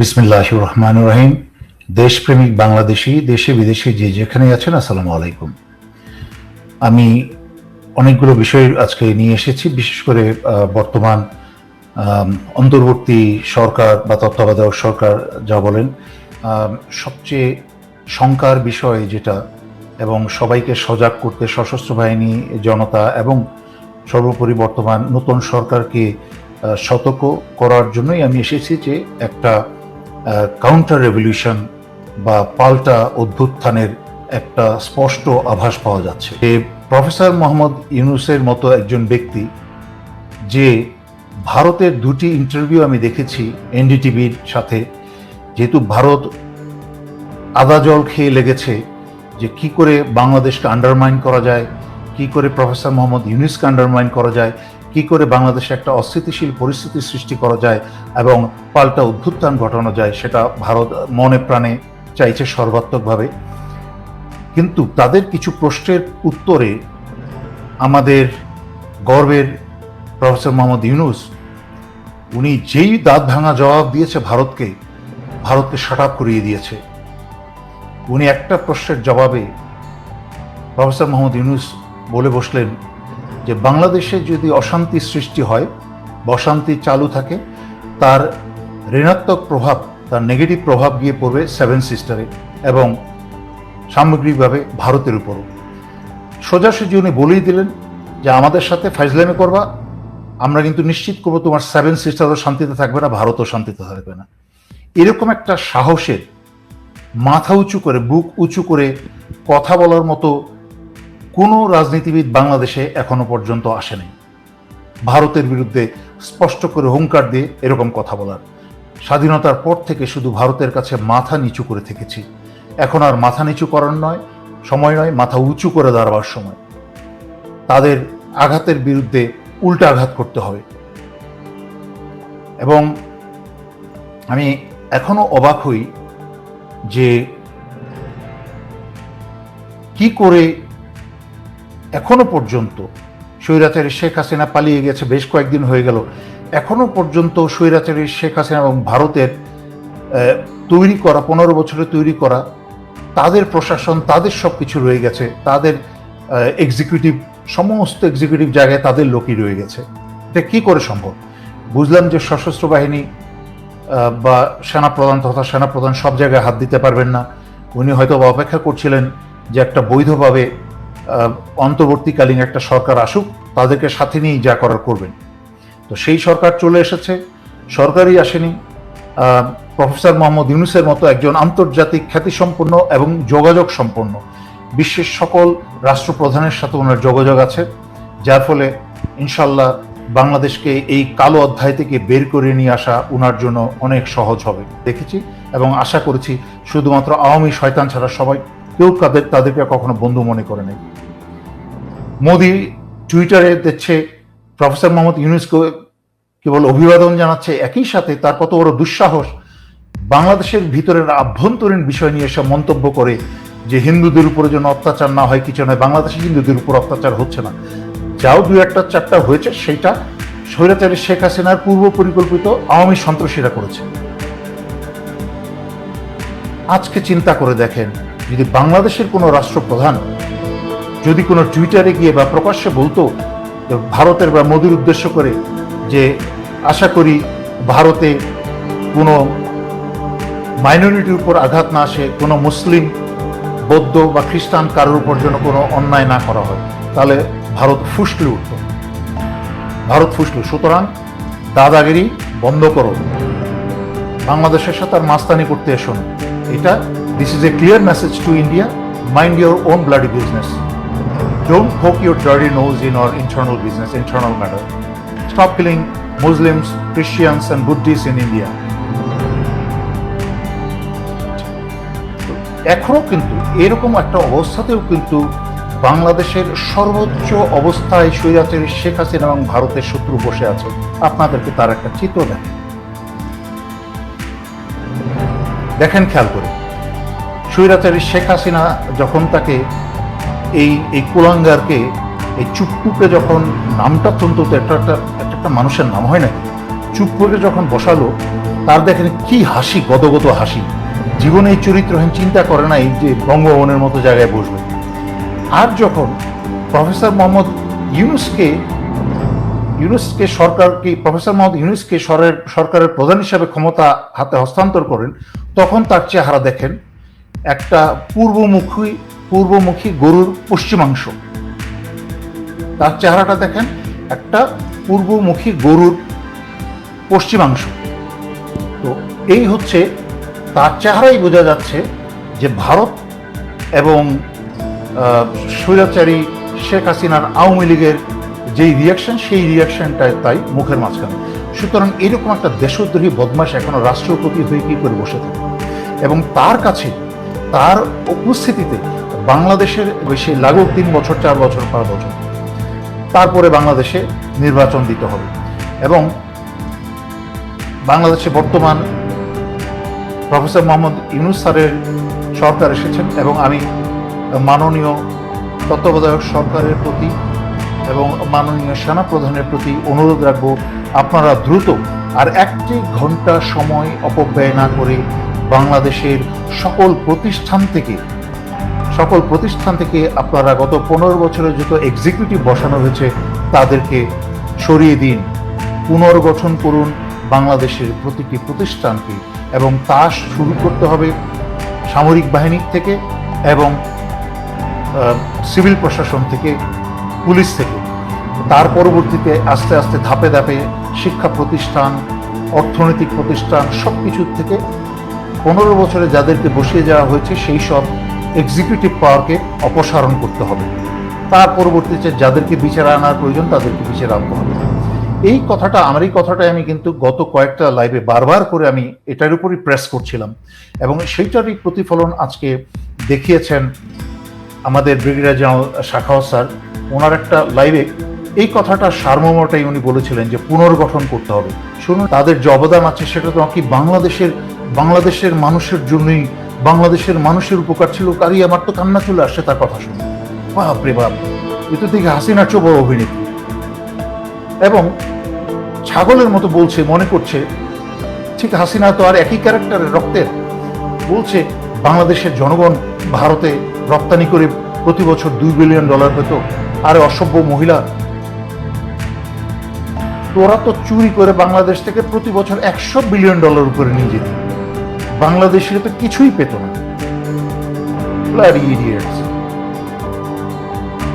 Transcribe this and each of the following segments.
বিসমিল্লাহ রহমান রহিম দেশপ্রেমিক বাংলাদেশি, দেশে বিদেশে যে যেখানে আছেন, আসসালামু আলাইকুম। আমি অনেকগুলো বিষয় আজকে নিয়ে এসেছি, বিশেষ করে বর্তমান অন্তর্বর্তী সরকার বা তত্ত্বাবধায়ক সরকার যা বলেন সবচেয়ে শঙ্কার বিষয় যেটা, এবং সবাইকে সজাগ করতে সশস্ত্র বাহিনী, জনতা এবং সর্বোপরি বর্তমান নতুন সরকারকে সতর্ক করার জন্যই আমি এসেছি যে একটা কাউন্টার রেভলিউশন বা পাল্টা অভ্যুত্থানের একটা স্পষ্ট আভাস পাওয়া যাচ্ছে। যে প্রফেসর মোহাম্মদ ইউনুসের মতো একজন ব্যক্তি যে ভারতের দুটি ইন্টারভিউ আমি দেখেছি এনডিটিভির সাথে, যেহেতু ভারত আদা জল খেয়ে লেগেছে যে কি করে বাংলাদেশকে আন্ডারমাইন করা যায়, কি করে প্রফেসর মোহাম্মদ ইউনুসকে আন্ডারমাইন করা যায় কি করে বাংলাদেশে একটা অস্থিতিশীল পরিস্থিতি সৃষ্টি করা যায় এবং পাল্টা অভ্যুত্থান ঘটানো যায় সেটা ভারত মনে প্রাণে চাইছে সর্বাত্মকভাবে। কিন্তু তাদের কিছু প্রশ্নের উত্তরে আমাদের গর্বের প্রফেসর মোহাম্মদ ইউনুস, উনি যেই দাঁত ভাঙা জবাব দিয়েছে ভারতকে ভারতকে শাট আপ করিয়ে দিয়েছে। উনি একটা প্রশ্নের জবাবে প্রফেসর মোহাম্মদ ইউনুস বলে বসলেন যে বাংলাদেশে যদি অশান্তি সৃষ্টি হয় বা অশান্তি চালু থাকে, তার ঋণাত্মক প্রভাব, তার নেগেটিভ প্রভাব গিয়ে পড়বে সেভেন সিস্টারে এবং সামগ্রিকভাবে ভারতের উপরও। সোজাসুজি উনি বলেই দিলেন যে, আমাদের সাথে ফাইজলামি করবা, আমরা কিন্তু নিশ্চিত করব তোমার সেভেন সিস্টারও শান্তিতে থাকবে না, ভারতও শান্তিতে থাকবে না। এরকম একটা সাহসের মাথা উঁচু করে, বুক উঁচু করে কথা বলার মতো কোনো রাজনীতিবিদ বাংলাদেশে এখনও পর্যন্ত আসেনি। ভারতের বিরুদ্ধে স্পষ্ট করে হুঙ্কার দিয়ে এরকম কথা বলার। স্বাধীনতার পর থেকে শুধু ভারতের কাছে মাথা নিচু করে থেকেছি। এখন আর মাথা নিচু করার নয়, সময় নয়, মাথা উঁচু করে দাঁড়াবার সময়। তাদের আঘাতের বিরুদ্ধে উল্টা আঘাত করতে হবে। এবং আমি এখনও অবাক হই যে কি করে এখনও পর্যন্ত স্বৈরাচারী শেখ হাসিনা পালিয়ে গেছে, বেশ কয়েকদিন হয়ে গেল। এখনও পর্যন্ত স্বৈরাচারী শেখ হাসিনা এবং ভারতের তৈরি করা, পনেরো বছরে তৈরি করা, তাদের প্রশাসন, তাদের সব কিছু রয়ে গেছে। তাদের এক্সিকিউটিভ সমস্ত এক্সিকিউটিভ জায়গায় তাদের লোকই রয়ে গেছে। এটা কী করে সম্ভব? বুঝলাম যে সশস্ত্র বাহিনী বা সেনাপ্রধান তথা সেনাপ্রধান সব জায়গায় হাত দিতে পারবেন না। উনি হয়তো অপেক্ষা করছিলেন যে একটা বৈধভাবে অন্তর্বর্তীকালীন একটা সরকার আসুক, তাদেরকে সাথে নিয়েই যা করার করবেন। তো সেই সরকার চলে এসেছে, সরকারই আসেনি। প্রফেসর মোহাম্মদ ইউনুসের মতো একজন আন্তর্জাতিক খ্যাতিসম্পন্ন এবং যোগাযোগ সম্পন্ন বিশ্বের সকল রাষ্ট্রপ্রধানের সাথে ওনার যোগাযোগ আছে, যার ফলে ইনশাল্লাহ বাংলাদেশকে এই কালো অধ্যায় থেকে বের করে নিয়ে আসা ওনার জন্য অনেক সহজ হবে, দেখেছি। এবং আশা করেছি শুধুমাত্র আওয়ামী শয়তান ছাড়া সবাই কেউ তাদের, তাদেরকে কখনো বন্ধু মনে করে নেই। মোদি টুইটারে দিচ্ছে প্রফেসর মোহাম্মদ ইউনুসকে কেবল অভিবাদন জানাচ্ছে একই সাথে তার কত বড় দুঃসাহস। বাংলাদেশের ভিতরের আভ্যন্তরীণ বিষয় নিয়ে এসব মন্তব্য করে যে হিন্দুদের উপরে যেন অত্যাচার না হয়, কিছু নয়, বাংলাদেশে হিন্দুদের উপর অত্যাচার হচ্ছে না। যাও দু একটা চারটা হয়েছে সেটা স্বৈরাচারী শেখ হাসিনার পূর্ব পরিকল্পিত আওয়ামী সন্ত্রাসীরা করেছে। আজকে চিন্তা করে দেখেন যদি বাংলাদেশের কোনো রাষ্ট্রপ্রধান যদি কোনো টুইটারে গিয়ে বা প্রকাশ্যে বলতো ভারতের বা মোদির উদ্দেশ্য করে যে আশা করি ভারতে কোনো মাইনরিটির উপর আঘাত না আসে, কোনো মুসলিম, বৌদ্ধ বা খ্রিস্টান কারোর উপর যেন কোনো অন্যায় না করা হয়, তাহলে ভারত ফুসলে উঠত। ভারত ফুসলে সুতরাং দাদাগিরি বন্ধ করো। বাংলাদেশের সাথে আর মাস্তানি করতে এসো এটা this is a clear message to India mind your own bloody business don't poke your dirty nose in our internal business internal matter stop killing Muslims Christians and Buddhists in India এখনও কিন্তু এরকম একটা অবস্থাতেও কিন্তু বাংলাদেশের সর্বোচ্চ অবস্থায় স্বৈরাচারী শেখ হাসিনা এবং ভারতের শত্রু বসে আছে। আপনাদেরকে তার একটা চিত্র দেখেন দেখেন খেয়াল করে। স্বৈরাচারী শেখ হাসিনা যখন তাকে এই এই কুলাঙ্গারকে, এই চুপ্পুকে যখন নামটা অত্যন্ত একটা একটা একটা মানুষের নাম হয় নাকি চুপ্পুকে যখন বসালো, তার দেখেন কি হাসি গদগত হাসি। জীবনে এই চরিত্রহীন চিন্তা করে নাই যে বঙ্গভবনের মতো জায়গায় বসবে। আর যখন প্রফেসর মোহাম্মদ ইউনুসকে ইউনুসকে সরকারকে প্রফেসর মোহাম্মদ ইউনুসকে সরের, সরকারের প্রধান হিসাবে ক্ষমতা হাতে হস্তান্তর করেন, তখন তার চেহারা দেখেন একটা পূর্বমুখী পূর্বমুখী গরুর পশ্চিমাংশ। তার চেহারাটা দেখেন, একটা পূর্বমুখী গরুর পশ্চিমাংশ। তো এই হচ্ছে, তার চেহারাই বোঝা যাচ্ছে যে ভারত এবং স্বৈরাচারী শেখ হাসিনার আওয়ামী লীগের যেই রিয়াকশন সেই রিয়াকশনটা তাই মুখের মাঝখানে। সুতরাং এরকম একটা দেশদ্রোহী বদমাস এখনও রাষ্ট্রপতি হয়ে কি করে বসে থাকে? এবং তার কাছে তার উপস্থিতিতে বাংলাদেশের বেশি লাগুক তিন বছর, চার বছর, পাঁচ বছর। তারপরে বাংলাদেশে নির্বাচন দিতে হবে। এবং বাংলাদেশে বর্তমান প্রফেসর মোহাম্মদ ইউনুস স্যারের সরকার এসেছেন এবং আমি মাননীয় তত্ত্বাবধায়ক সরকারের প্রতি এবং মাননীয় সেনা প্রধানের প্রতি অনুরোধ রাখব, আপনারা দ্রুত আর একটি ঘণ্টা সময় অপব্যয় না করে বাংলাদেশের সকল প্রতিষ্ঠান থেকে, সকল প্রতিষ্ঠান থেকে আপনারা গত পনেরো বছরের যত এক্সিকিউটিভ বসানো হয়েছে, তাদেরকে সরিয়ে দিন, পুনর্গঠন করুন বাংলাদেশের প্রতিটি প্রতিষ্ঠানকে এবং তা শুরু করতে হবে সামরিক বাহিনী থেকে এবং সিভিল প্রশাসন থেকে, পুলিশ থেকে। তার পরবর্তীতে আস্তে আস্তে ধাপে ধাপে শিক্ষা প্রতিষ্ঠান, অর্থনৈতিক প্রতিষ্ঠান সব কিছুর থেকে পনেরো বছরে যাদেরকে বসিয়ে যাওয়া হয়েছে, সেই সব এক্সিকিউটিভ পাওয়ারকে অপসারণ করতে হবে। তার পরবর্তীতে যাদেরকে বিচারে আনার প্রয়োজন, তাদেরকে বিচারে আনতে হবে। এই কথাটা, আমার এই কথাটাই আমি কিন্তু গত কয়েকটা লাইভে বারবার করে আমি এটার উপরই প্রেস করছিলাম। এবং সেইটারই প্রতিফলন আজকে দেখিয়েছেন আমাদের ব্রিগেডিয়ার জেনারেল শাখাও স্যার ওনার একটা লাইভে এই কথাটা সারমর্মটাই উনি বলেছিলেন যে পুনর্গঠন করতে হবে। শুনুন, তাদের যে অবদান আছে, সেটা তো কি বাংলাদেশের বাংলাদেশের মানুষের জন্যই, বাংলাদেশের মানুষের উপকার ছিল কারি আমার তো কান্না চলে আসছে তার কথা শুনে। বাপ রে বাপ এতে থেকে হাসিনার চেয়ে বড় অভিনেত্রী। এবং ছাগলের মতো বলছে, মনে করছে, ঠিক হাসিনা তো আর একই ক্যারেক্টারের রক্তের। বলছে, বাংলাদেশের জনগণ ভারতে রপ্তানি করে প্রতি বছর দুই বিলিয়ন ডলার পেত আরে অসভ্য মহিলা। তোরা তো চুরি করে বাংলাদেশ থেকে প্রতি বছর একশো বিলিয়ন ডলার উপরে নিয়ে যেত। বাংলাদেশের তো কিছুই পেত না। Idiots.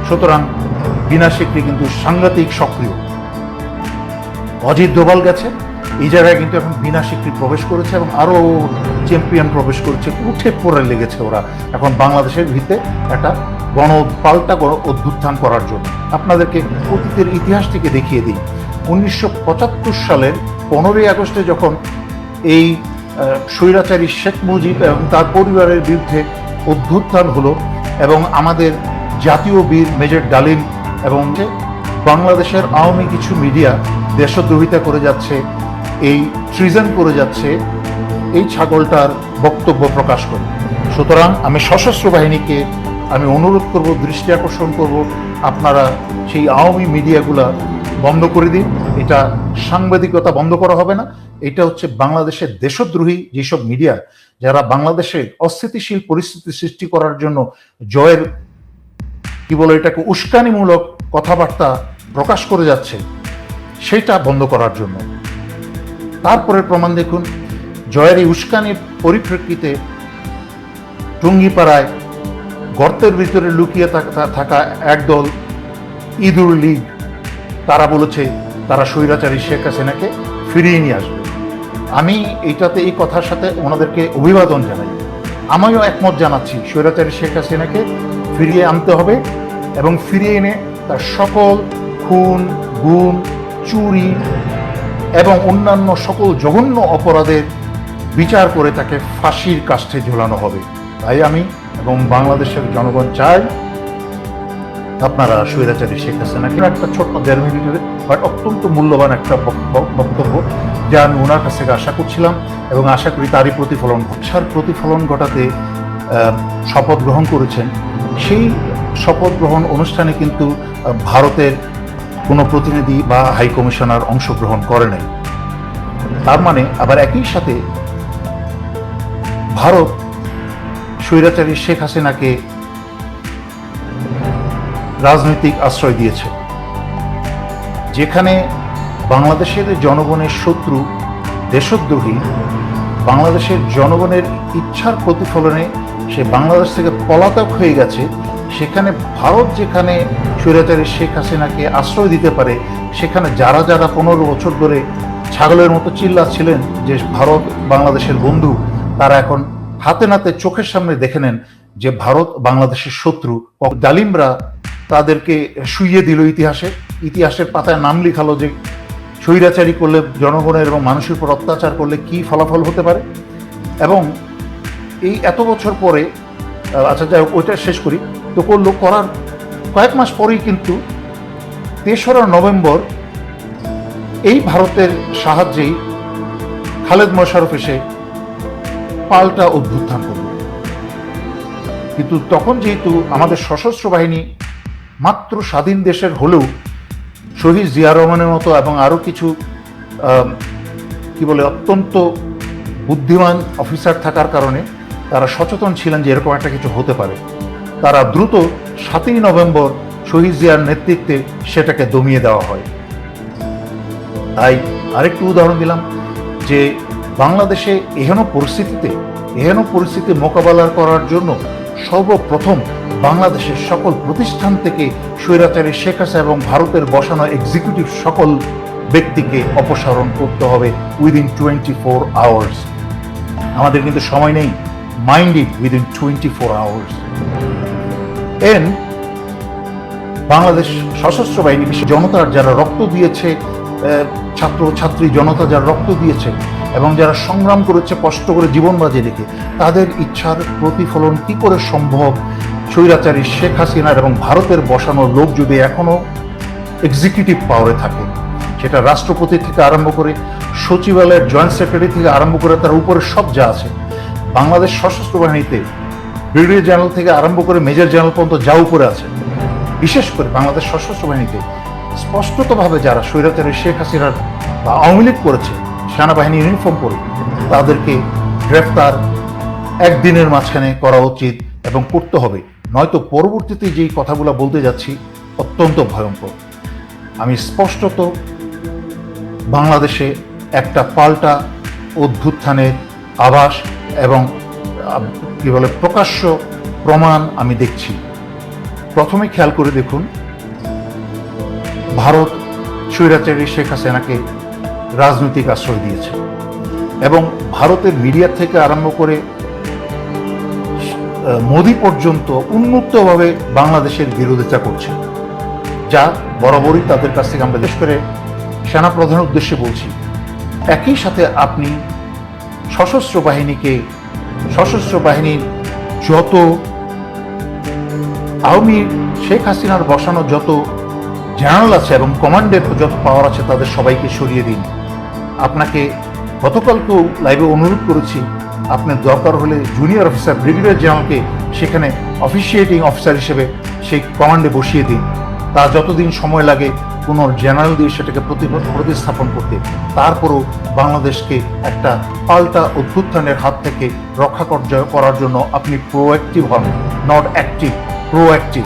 সুতরাং বিনা সিকরি কিন্তু সাংঘাতিক সক্রিয়। অজিত দোভাল গেছে, এই জায়গায় কিন্তু এখন বিনা স্বীকৃতি প্রবেশ করেছে এবং আরও চ্যাম্পিয়ন প্রবেশ করেছে, উঠে পড়ে লেগেছে ওরা। এখন বাংলাদেশের ভিতে একটা গণ পাল্টা অভ্যুত্থান করার জন্য। আপনাদেরকে অতীতের ইতিহাসটিকে দেখিয়ে দিই। উনিশশো পঁচাত্তর সালের পনেরোই আগস্টে যখন এই স্বৈরাচারী শেখ মুজিব এবং তার পরিবারের বিরুদ্ধে অভ্যুত্থান হলো এবং আমাদের জাতীয় বীর মেজর ডালিম এবং বাংলাদেশের আওয়ামী কিছু মিডিয়া দেশদ্রোহিতা করে যাচ্ছে, এই ট্রিজন করে যাচ্ছে, এই ছাগলটার বক্তব্য প্রকাশ করে। সুতরাং আমি সশস্ত্র বাহিনীকে আমি অনুরোধ করব, দৃষ্টি আকর্ষণ করব, আপনারা সেই আওয়ামী মিডিয়াগুলা বন্ধ করে দিন। এটা সাংবাদিকতা বন্ধ করা হবে না। এটা হচ্ছে বাংলাদেশের দেশদ্রোহী যেসব মিডিয়া, যারা বাংলাদেশে অস্থিতিশীল পরিস্থিতি সৃষ্টি করার জন্য জয়ের, কি বলে এটাকে, উস্কানিমূলক কথাবার্তা প্রকাশ করে যাচ্ছে, সেটা বন্ধ করার জন্য। তারপরে প্রমাণ দেখুন, জয়ের এই উস্কানির পরিপ্রেক্ষিতে টুঙ্গিপাড়ায় গর্তের ভিতরে লুকিয়ে থাকা- একদল ইদুর লীগ, তারা বলেছে তারা স্বৈরাচারী শেখ হাসিনাকে ফিরিয়ে নিয়ে আসবে। আমি এইটাতে, এই কথার সাথে ওনাদেরকে অভিবাদন জানাই। আমিও একমত জানাচ্ছি, স্বৈরাচারী শেখ হাসিনাকে ফিরিয়ে আনতে হবে এবং ফিরিয়ে এনে তার সকল খুন, গুম, চুরি এবং অন্যান্য সকল জঘন্য অপরাধের বিচার করে তাকে ফাঁসির কাষ্ঠে ঝোলানো হবে। তাই আমি এবং বাংলাদেশের জনগণ চাই আপনারা স্বৈরাচারী শেখ হাসিনাকে একটা ছোট্ট দেড় মিনিটের বাট অত্যন্ত মূল্যবান একটা বক- বক- বক্তব্য যা আমি ওনার কাছ থেকে আশা করছিলাম এবং আশা করি তারই প্রতিফলন ঘটার প্রতিফলন ঘটাতে শপথ গ্রহণ করেছেন সেই শপথ গ্রহণ অনুষ্ঠানে কিন্তু ভারতের কোনো প্রতিনিধি বা হাই কমিশনার অংশগ্রহণ করে নাই। তার মানে আবার একই সাথে ভারত স্বৈরাচারী শেখ হাসিনাকে রাজনৈতিক আশ্রয় দিয়েছে। যেখানে বাংলাদেশের জনগণের শত্রু, দেশদ্রোহী, বাংলাদেশের জনগণের ইচ্ছার প্রতিফলনে সে বাংলাদেশ থেকে পলাতক হয়ে গেছে। সেখানে ভারত যেখানে স্বৈরাচারী শেখ হাসিনাকে আশ্রয় দিতে পারে, সেখানে যারা যারা পনেরো বছর ধরে ছাগলের মতো চিল্লাচ্ছিলেন যে ভারত বাংলাদেশের বন্ধু, তারা এখন হাতে নাতে চোখের সামনে দেখে নেন যে ভারত বাংলাদেশের শত্রু। ডালিমরা তাদেরকে শুইয়ে দিল ইতিহাসে। ইতিহাসের পাতায় নাম লিখালো যে স্বৈরাচারী করলে জনগণের এবং মানুষের উপর অত্যাচার করলে কি ফলাফল হতে পারে? এবং এই এত বছর পরে আচ্ছা যাই ওইটা শেষ করি। তো করল, করার কয়েক মাস পরেই কিন্তু তেসরা নভেম্বর এই ভারতের সাহায্যেই খালেদ মোশারফ এসে পাল্টা অভ্যুত্থান করল। কিন্তু তখন যেহেতু আমাদের সশস্ত্র বাহিনী মাত্র স্বাধীন দেশের হলেও শহীদ জিয়া রহমানের মতো এবং আরও কিছু কি বলে, অত্যন্ত বুদ্ধিমান অফিসার থাকার কারণে তারা সচেতন ছিলেন যে এরকম একটা কিছু হতে পারে। তারা দ্রুত সাতই নভেম্বর শহীদ জিয়ার নেতৃত্বে সেটাকে দমিয়ে দেওয়া হয়। তাই আরেকটু উদাহরণ দিলাম যে বাংলাদেশে এহেন পরিস্থিতিতে, এহেন পরিস্থিতি মোকাবেলা করার জন্য সর্বপ্রথম বাংলাদেশের সকল প্রতিষ্ঠান থেকে স্বৈরাচারী শেখ হাসিনা এবং ভারতের বসানো এক্সিকিউটিভ সকল ব্যক্তিকে অপসারণ করতে হবে উইদিন টোয়েন্টি ফোর আওয়ার্স আমাদের কিন্তু সময় নেই। Mind it within twenty four hours and Bangladesh সশস্ত্র বাহিনী বিশেষ জনতার যারা রক্ত দিয়েছে ছাত্র, ছাত্রী, জনতা যারা রক্ত দিয়েছে এবং যারা সংগ্রাম করেছে, কষ্ট করে জীবন বাজে রেখে, তাদের ইচ্ছার প্রতিফলন কি করে সম্ভব? স্বৈরাচারী শেখ হাসিনার এবং ভারতের বসানো লোক যদি এখনও এক্সিকিউটিভ পাওয়ারে থাকে, সেটা রাষ্ট্রপতি থেকে আরম্ভ করে সচিবালয়ের জয়েন্ট সেক্রেটারি থেকে আরম্ভ করে তার উপরে সব যা আছে, বাংলাদেশ সশস্ত্র বাহিনীতে ব্রিগেডিয়ার জেনারেল থেকে আরম্ভ করে মেজর জেনারেল পর্যন্ত যা উপরে আছে, বিশেষ করে বাংলাদেশ সশস্ত্র বাহিনীতে স্পষ্টতভাবে যারা স্বৈরাচারী শেখ হাসিনার বা আওয়ামী লীগ করেছে, সেনাবাহিনী ইউনিফর্ম পরে, তাদেরকে গ্রেফতার একদিনের মাঝখানে করা উচিত এবং করতে হবে। নয়তো পরবর্তীতে যেই কথাগুলো বলতে যাচ্ছি, অত্যন্ত ভয়ঙ্কর। আমি স্পষ্টত বাংলাদেশে একটা পাল্টা অভ্যুত্থানের আভাস এবং কি বলে, প্রকাশ্য প্রমাণ আমি দেখছি। প্রথমে খেয়াল করে দেখুন, ভারত স্বৈরাচারী শেখ হাসিনাকে রাজনৈতিক আশ্রয় দিয়েছে এবং ভারতের মিডিয়া থেকে আরম্ভ করে মোদি পর্যন্ত উন্মুক্তভাবে বাংলাদেশের বিরোধিতা করছে। যা বরাবরই তাদের কাছ থেকে আমরা বিশেষ করে সেনা প্রধানের উদ্দেশ্যে বলছি। একই সাথে আপনি সশস্ত্র বাহিনীকে, সশস্ত্র বাহিনীর যত আওয়ামী শেখ হাসিনার বসানো যত জেনারেল আছে এবং কমান্ডের যত পাওয়ার আছে তাদের সবাইকে সরিয়ে দিন। আপনাকে গতকালকেও লাইভে অনুরোধ করেছি আপনার দরকার হলে জুনিয়র অফিসার ব্রিগেডিয়ার জেনারেলকে সেখানে অফিসিয়েটিং অফিসার হিসেবে সেই কমান্ডে বসিয়ে দিন। তা যতদিন সময় লাগে কোনো জেনারেল দিয়ে সেটাকে প্রতি- প্রতিস্থাপন করতে। তারপরও বাংলাদেশকে একটা পাল্টা অভ্যুত্থানের হাত থেকে রক্ষা কর- করার জন্য আপনি প্রোঅ্যাক্টিভ হন নট অ্যাক্টিভ প্রোঅ্যাক্টিভ